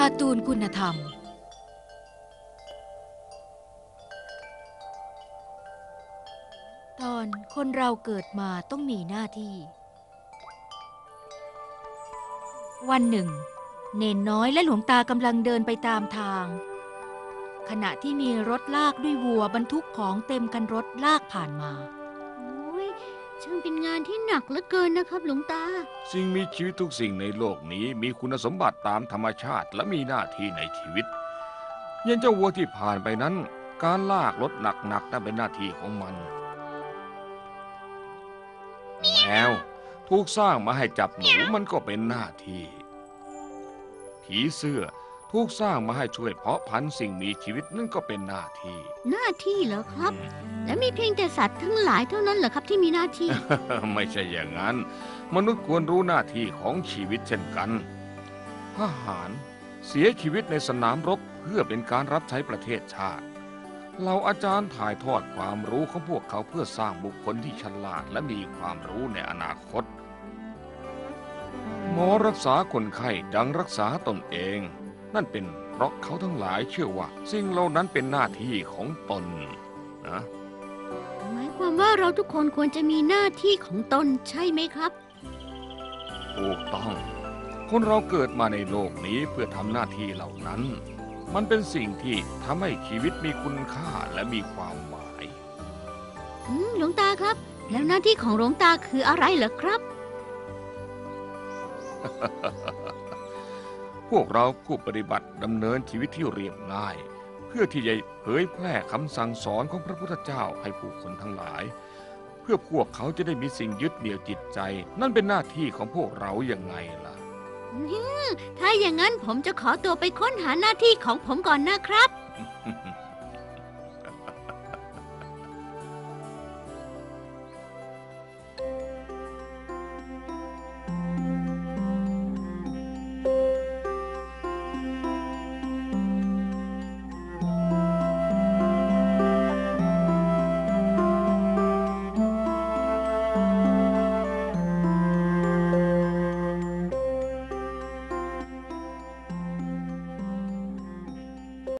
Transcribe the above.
การ์ตูนคุณธรรม ตอนคนเราเกิดมาต้องมีหน้าที่ วันหนึ่ง เนนน้อยและหลวงตากำลังเดินไปตามทาง ขณะที่มีรถลากด้วยวัวบรรทุกของเต็มคันรถลากผ่านมา ช่างเป็นงานที่หนักเหลือเกินนะครับหลวงตา สิ่งมีชีวิตทุกสิ่งในโลกนี้มีคุณสมบัติตามธรรมชาติและมีหน้าที่ในชีวิต ยันเจ้าวัวที่ผ่านไปนั้น การลากรถหนักๆนั้นเป็นหน้าที่ของมัน แมวถูกสร้างมาให้จับหนูมันก็เป็นหน้าที่ ผีเสื้อ ถูกสร้างมาให้ช่วยเพาะพันธุ์สิ่งมีชีวิตนั่นก็เป็นหน้าที่ หน้าที่เหรอครับ และมีเพียงแต่สัตว์ทั้งหลายเท่านั้นเหรอครับที่มีหน้าที่ ไม่ใช่อย่างนั้น มนุษย์ควรรู้หน้าที่ของชีวิตเช่นกันทหารเสียชีวิตในสนามรบเพื่อเป็นการรับใช้ประเทศชาติเราอาจารย์ถ่ายทอดความรู้ของพวกเขาเพื่อสร้างบุคคลที่ฉลาดและมีความรู้ในอนาคต หมอรักษาคนไข้ดังรักษาตนเอง นั่นเป็นเพราะเขาทั้งหลายเชื่อว่า สิ่งเหล่านั้นเป็นหน้าที่ของตนนะหมายความว่าเราทุกคนควรจะมีหน้าที่ของตนใช่ไหมครับถูกต้อง คนเราเกิดมาในโลกนี้เพื่อทำหน้าที่เหล่านั้น มันเป็นสิ่งที่ทำให้ชีวิตมีคุณค่าและมีความหมายอืมหลวงตาครับ แล้วหน้าที่ของหลวงตาคืออะไรเหรอครับ พวกเราผู้ปฏิบัติดำเนินชีวิตที่เรียบง่าย เพื่อที่จะเผยแพร่คำสั่งสอนของพระพุทธเจ้าให้ผู้คนทั้งหลาย เพื่อพวกเขาจะได้มีสิ่งยึดเหนี่ยวจิตใจ นั่นเป็นหน้าที่ของพวกเราอย่างไงล่ะ ถ้าอย่างนั้นผมจะขอตัวไปค้นหาหน้าที่ของผมก่อนนะครับ